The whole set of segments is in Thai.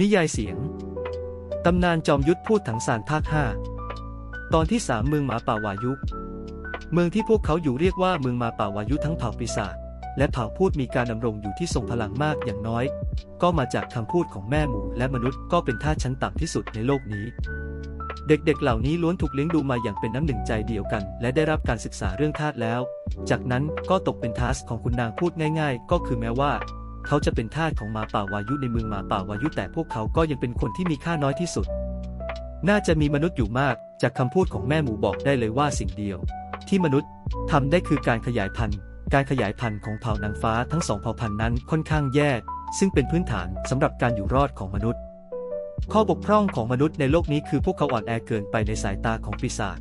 นิยายเสียง ตำนานจอมยุทธพูดถังสารภาค 5 ตอนที่สามเมืองหมาป่าวายุเมืองที่พวกเขาอยู่เรียกว่าเมืองหมาป่าวายุทั้งเผ่าปีศาจและเผ่าพูดมีการดำรงอยู่ที่ทรงพลังมากอย่างน้อย ก็มาจากคำพูดของแม่หมูและมนุษย์ก็เป็นท่าชั้นต่ำที่สุดในโลกนี้ เด็กๆเหล่านี้ล้วนถูกเลี้ยงดูมาอย่างเป็นน้ำหนึ่งใจเดียวกัน และได้รับการศึกษาเรื่องทาสแล้ว จากนั้นก็ตกเป็นทาสของคุณนางพูดง่าย ๆ ก็คือแม้ว่า เขาจะเป็นทาสของหมาป่าวายุในเมืองหมาป่าวายุแต่พวกเขาก็ยังเป็นคนที่มีค่าน้อยที่สุด น่าจะมีมนุษย์อยู่มาก จากคำพูดของแม่หมูบอกได้เลยว่าสิ่งเดียว ที่มนุษย์ทำได้คือการขยายพันธุ์ การขยายพันธุ์ของเผ่านางฟ้าทั้งสองเผ่าพันธุ์นั้นค่อนข้างแย่ซึ่งเป็นพื้นฐานสำหรับการอยู่รอดของมนุษย์ ข้อบกพร่องของมนุษย์ในโลกนี้คือพวกเขาอ่อนแอเกินไปในสายตาของปีศาจ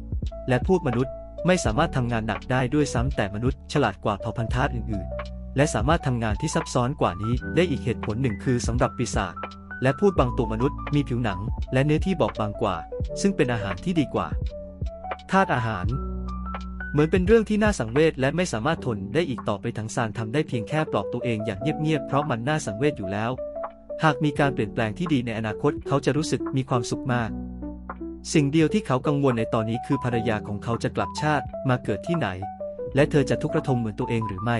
และพูดมนุษย์ไม่สามารถทำงานหนักได้ด้วยซ้ำแต่มนุษย์ฉลาดกว่าเผ่าพันธุ์ทาสอื่นๆ และสามารถทำงานที่ซับซ้อนกว่านี้ได้อีกเหตุผลหนึ่งคือสำหรับปีศาจและพูดบางตัวมนุษย์มีผิวหนัง และเนื้อที่บอบบางกว่า ซึ่งเป็นอาหารที่ดีกว่าธาตุอาหาร เหมือนเป็นเรื่องที่น่าสังเวชและไม่สามารถทนได้อีกต่อไปทั้งซานทำได้เพียงแค่ปลอบตัวเองอย่างเงียบๆเพราะมันน่าสังเวชอยู่แล้ว หากมีการเปลี่ยนแปลงที่ดีในอนาคตเขาจะรู้สึกมีความสุขมาก สิ่งเดียวที่เขากังวลในตอนนี้คือภรรยาของเขาจะกลับชาติมาเกิดที่ไหน และเธอจะทุกข์ระทมเหมือนตัวเองหรือไม่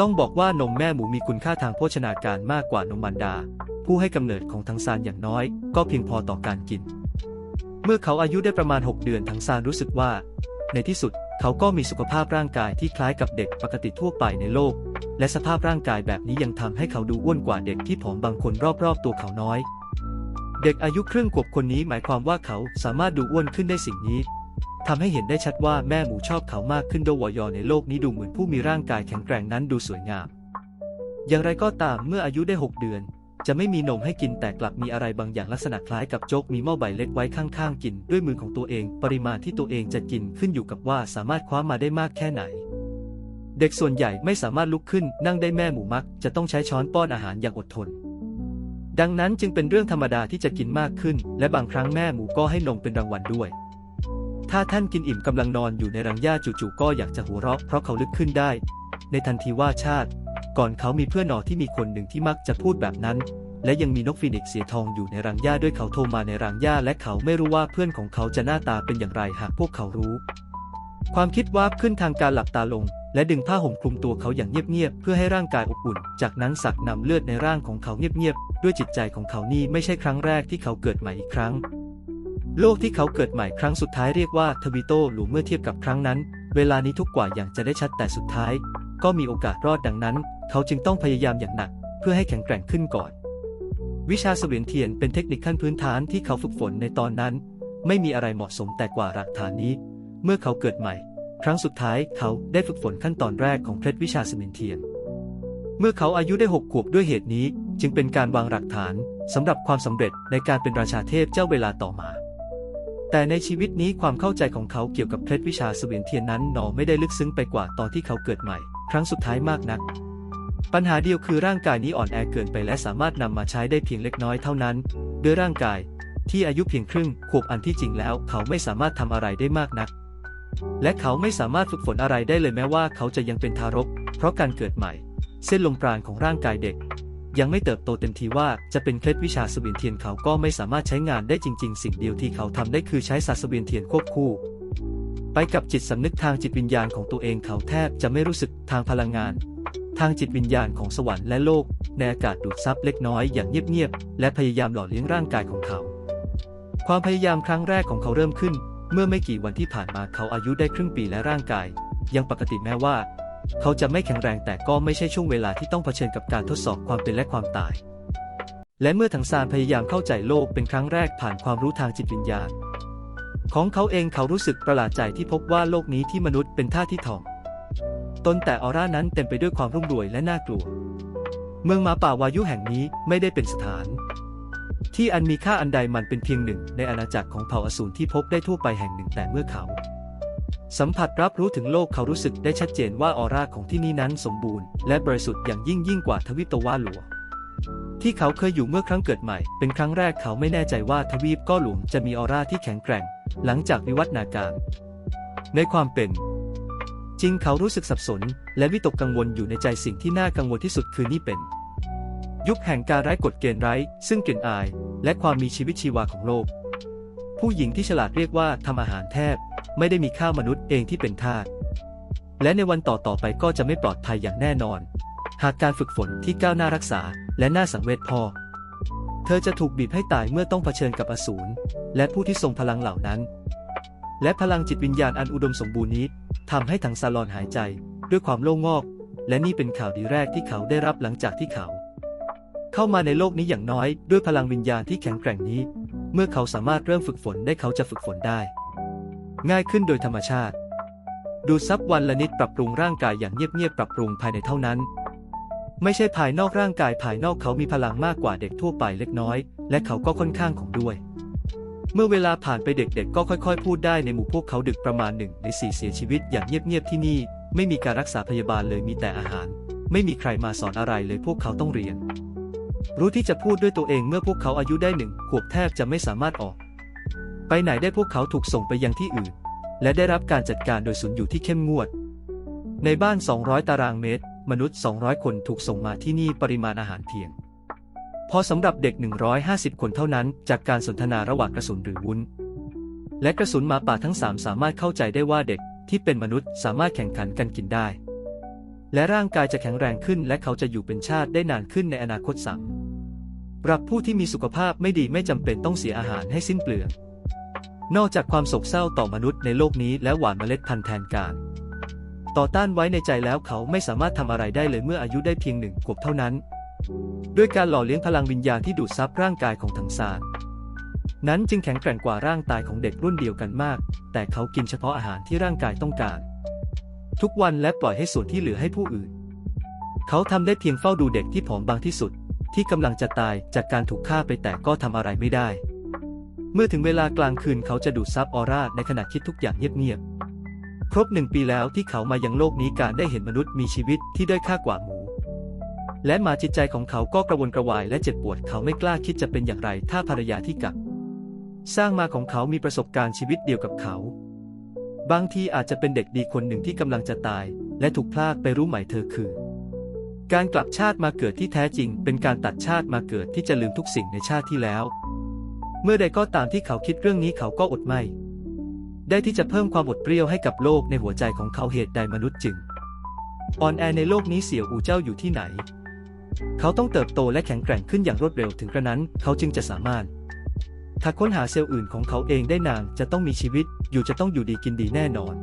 ต้องบอกว่านมแม่หมูมีคุณค่าทางโภชนาการมากกว่านมมารดา ผู้ให้กำเนิดของทังซานอย่างน้อย ก็เพียงพอต่อการกิน เมื่อเขาอายุได้ประมาณ 6 เดือนทังซานรู้สึกว่า ในที่สุดเขาก็มีสุขภาพร่างกายที่คล้ายกับเด็กปกติทั่วไปในโลก และสภาพร่างกายแบบนี้ยังทำให้เขาดูอ้วนกว่าเด็กที่ผอมบางคนรอบๆ ตัวเขาน้อย เด็กอายุครึ่งขวบคนนี้หมายความว่าเขาสามารถดูอ้วนขึ้นได้สิ่งนี้ ทำให้เห็นได้ชัดว่าแม่หมูชอบเขามากขึ้นโดวยอในโลกนี้ดูเหมือนผู้มีร่างกายแข็งแกร่งนั้นดูสวยงาม อย่างไรก็ตามเมื่ออายุได้ 6 เดือน จะไม่มีนมให้กินแต่กลับมีอะไรบางอย่างลักษณะคล้ายกับโจ๊กมีหม้อใบเล็กไว้ข้างๆ กิน ด้วยมือของตัวเอง ปริมาณที่ตัวเองจะกินขึ้นอยู่กับว่าสามารถคว้ามาได้มากแค่ไหน เด็กส่วนใหญ่ไม่สามารถลุกขึ้นนั่งได้แม่หมูมัก จะต้องใช้ช้อนป้อนอาหารอย่างอดทนดังนั้นจึงเป็นเรื่องธรรมดาที่จะกินมากขึ้น และบางครั้งแม่หมูก็ให้นมเป็นรางวัลด้วย ถ้าท่านกินอิ่มกำลังนอนอยู่ในรังหญ้าจู่ๆก็อยากจะหัวเราะเพราะเขาลึกขึ้นได้ ในทันทีว่าชาติ ก่อนเขามีเพื่อนนอที่มีคนหนึ่งที่มักจะพูดแบบนั้น และยังมีนกฟีนิกซ์เสียทองอยู่ในรังหญ้าด้วยเขาโทรมาในรังหญ้าและเขาไม่รู้ว่าเพื่อนของเขาจะหน้าตาเป็นอย่างไรหากพวกเขารู้ ความคิดวาบขึ้นทางการหลับตาลง และดึงผ้าห่มคลุมตัวเขาอย่างเงียบๆเพื่อให้ร่างกายอบอุ่น จากนั้นสักนำเลือดในร่างของเขาเงียบๆด้วยจิตใจของเขานี่ไม่ใช่ครั้งแรกที่เขาเกิดใหม่อีกครั้ง โลกที่เขาเกิดใหม่ครั้งสุดท้ายเรียกว่าทวิโตหรือเมื่อเทียบกับครั้งนั้น เวลานี้ทุกกว่าอย่างจะได้ชัดแต่สุดท้าย ก็มีโอกาสรอดดังนั้น เขาจึงต้องพยายามอย่างหนัก เพื่อให้แข็งแกร่งขึ้นก่อน วิชาเสวียนเทียนเป็นเทคนิคขั้นพื้นฐานที่เขาฝึกฝนในตอนนั้น ไม่มีอะไรเหมาะสมแต่กว่าหลักฐานนี้ เมื่อเขาเกิดใหม่ ครั้งสุดท้ายเขาได้ฝึกฝนขั้นตอนแรกของเคล็ดวิชาเสวียนเทียน เมื่อเขาอายุได้หกขวบด้วยเหตุนี้ จึงเป็นการวางหลักฐานสำหรับความสำเร็จในการเป็นราชาเทพเจ้าเวลาต่อมา แต่ในชีวิตนี้ความเข้าใจของเขาเกี่ยวกับเคล็ดวิชาเสวียนเทียนนั้นหนอไม่ได้ลึกซึ้งไปกว่าตอนที่เขาเกิดใหม่ ครั้งสุดท้ายมากนัก ปัญหาเดียวคือร่างกายนี้อ่อนแอเกินไปและสามารถนำมาใช้ได้เพียงเล็กน้อยเท่านั้น ด้วยร่างกายที่อายุเพียงครึ่งขวบอันที่จริงแล้ว เขาไม่สามารถทำอะไรได้มากนัก และเขาไม่สามารถฝึกฝนอะไรได้เลยแม้ว่าเขาจะยังเป็นทารก เพราะการเกิดใหม่ เส้นลมปราณของร่างกายเด็ก ยังไม่เติบโตเต็มทีว่าจะเป็นเคล็ดวิชาสวินเทียนเขาก็ไม่สามารถใช้งานได้จริง ๆ สิ่งเดียวที่เขาทำได้คือใช้ศาสตร์สวินเทียนควบคู่ ไปกับจิตสำนึกทางจิตวิญญาณของตัวเองเขาแทบจะไม่รู้สึกทางพลังงาน ทางจิตวิญญาณของสวรรค์และโลก ในอากาศดูดซับเล็กน้อยอย่างเงียบๆและพยายามหล่อเลี้ยงร่างกายของเขา ความพยายามครั้งแรกของเขาเริ่มขึ้น เมื่อไม่กี่วันที่ผ่านมาเขาอายุได้ครึ่งปีและร่างกาย ยังปกติแม้ว่า เขาจะไม่แข็งแรงแต่ก็ไม่ใช่ช่วงเวลาที่ต้องเผชิญกับการทดสอบความเป็นและความตาย และเมื่อถังซานพยายามเข้าใจโลกเป็นครั้งแรกผ่านความรู้ทางจิตวิญญาณ ของเขาเองเขารู้สึกประหลาดใจที่พบว่าโลกนี้ที่มนุษย์เป็นท่าที่ถ่อมตนแต่ออร่านั้นเต็มไปด้วยความรุ่มรวยและน่ากลัว เมืองหมาป่าวายุแห่งนี้ไม่ได้เป็นสถาน ที่อันมีค่าอันใดมันเป็นเพียงหนึ่ง ในอาณาจักรของเผ่าอสูรที่พบได้ทั่วไปแห่งหนึ่งแต่เมื่อเขา สัมผัสรับรู้ถึงโลกเขารู้สึกได้ชัดเจนว่าออร่าของที่นี่นั้นสมบูรณ์และบริสุทธิ์อย่างยิ่งยิ่งกว่าทวีปตะวันหลวงที่เขาเคยอยู่เมื่อครั้งเกิดใหม่ เป็นครั้งแรกเขาไม่แน่ใจว่าทวีปก้อหลวงจะมีออร่าที่แข็งแกร่ง หลังจากวิวัฒนาการ ในความเป็น จริงเขารู้สึกสับสน และวิตกกังวลอยู่ในใจสิ่งที่น่ากังวลที่สุดคือนี่เป็น ยุคแห่งการไร้กฎเกณฑ์ไร้ ซึ่งกลิ่นอาย และความมีชีวิตชีวาของโลก ผู้หญิงที่ฉลาดเรียกว่าทำอาหารแทบ ไม่ได้มีข้ามนุษย์เองที่เป็นทาส และในวันต่อๆไปก็จะไม่ปลอดภัยอย่างแน่นอน หากการฝึกฝนที่ก้าวหน้ารักษาและน่าสังเวชพอ เธอจะถูกบีบให้ตายเมื่อต้องเผชิญกับอสูรและผู้ที่ทรงพลังเหล่านั้น และพลังจิตวิญญาณอันอุดมสมบูรณ์นี้ทำให้ถังซาลอนหายใจด้วยความโล่งงอก และนี่เป็นข่าวดีแรกที่เขาได้รับหลังจากที่เขา เข้ามาในโลกนี้อย่างน้อยด้วยพลังวิญญาณที่แข็งแกร่งนี้ เมื่อเขาสามารถเริ่มฝึกฝนได้เขาจะฝึกฝนได้ ง่ายขึ้นโดยธรรมชาติ ดูซับวันละนิดปรับปรุงร่างกายอย่างเงียบๆปรับปรุงภายในเท่านั้น ไม่ใช่ภายนอกร่างกายภายนอกเขามีพลังมากกว่าเด็กทั่วไปเล็กน้อย และเขาก็ค่อนข้างของด้วย เมื่อเวลาผ่านไปเด็กๆ ก็ค่อยๆ พูดได้ในหมู่พวกเขาดึกประมาณหนึ่งในสี่เสียชีวิตอย่างเงียบๆที่นี่ ไม่มีการรักษาพยาบาลเลยมีแต่อาหาร ไม่มีใครมาสอนอะไรเลยพวกเขาต้องเรียน รู้ที่จะพูดด้วยตัวเองเมื่อพวกเขาอายุได้หนึ่งขวบแทบจะไม่สามารถออก ไปไหนได้พวกเขาถูกส่งไปยังที่อื่น และได้รับการจัดการโดยศูนย์อยู่ที่เข้มงวด ในบ้าน 200 ตารางเมตร มนุษย์ 200 คนถูกส่งมาที่นี่ปริมาณอาหารเพียง พอสำหรับเด็ก 150 คนเท่านั้นจากการสนทนาระหว่างกระสุนหรือวุ้น และกระสุนหมาป่าทั้ง 3 สามารถเข้าใจได้ว่าเด็กที่เป็นมนุษย์สามารถแข่งขันกันกินได้ และร่างกายจะแข็งแรงขึ้น และเขาจะอยู่เป็นชาติได้นานขึ้นในอนาคตสามรับผู้ที่มีสุขภาพไม่ดีไม่จำเป็นต้องเสียอาหารให้สิ้นเปลือง นอกจากความโศกเศร้าต่อมนุษย์ในโลกนี้และหว่านเมล็ดพันธุ์แทนการ ต่อต้านไว้ในใจแล้วเขาไม่สามารถทำอะไรได้เลยเมื่ออายุได้เพียงหนึ่งขวบเท่านั้น ด้วยการหล่อเลี้ยงพลังวิญญาณที่ดูดซับร่างกายของถังซานนั้นจึงแข็งแกร่งกว่าร่างกายของเด็กรุ่นเดียวกันมาก แต่เขากินเฉพาะอาหารที่ร่างกายต้องการ ทุกวันและปล่อยให้ส่วนที่เหลือให้ผู้อื่น เขาทำได้เพียงเฝ้าดูเด็กที่ผอมบางที่สุด ที่กำลังจะตายจากการถูกฆ่าไปแต่ก็ทำอะไรไม่ได้ เมื่อถึงเวลากลางคืนเขาจะดูดซับออร่าในขณะคิดทุกอย่างเงียบๆ ครบหนึ่งปีแล้วที่เขามายังโลกนี้การได้เห็นมนุษย์มีชีวิตที่ด้อยค่ากว่าหมู และหมาจิตใจของเขาก็กระวนกระวายและเจ็บปวดเขาไม่กล้าคิดจะเป็นอย่างไรถ้าภรรยาที่กักสร้างมาของเขามีประสบการณ์ชีวิตเดียวกับเขา บางทีอาจจะเป็นเด็กดีคนหนึ่งที่กำลังจะตาย และถูกพลากไปรู้ไหมเธอคือ การกลับชาติมาเกิดที่แท้จริง เป็นการตัดชาติมาเกิดที่จะลืมทุกสิ่งในชาติที่แล้ว เมื่อใดก็ตามที่เขาคิดเรื่องนี้เขาก็อดไม่ ได้ที่จะเพิ่มความอดเปรี้ยวให้กับโลกในหัวใจของเขาเหตุใดมนุษย์จึงอ่อนแอในโลกนี้เสี่ยวอูเจ้าอยู่ที่ไหน เขาต้องเติบโตและแข็งแกร่งขึ้นอย่างรวดเร็วถึงกระนั้น เขาจึงจะสามารถถ้าค้นหาเซลล์อื่นของเขาเองได้นางจะต้องมีชีวิต อยู่จะต้องอยู่ดีกินดีแน่นอน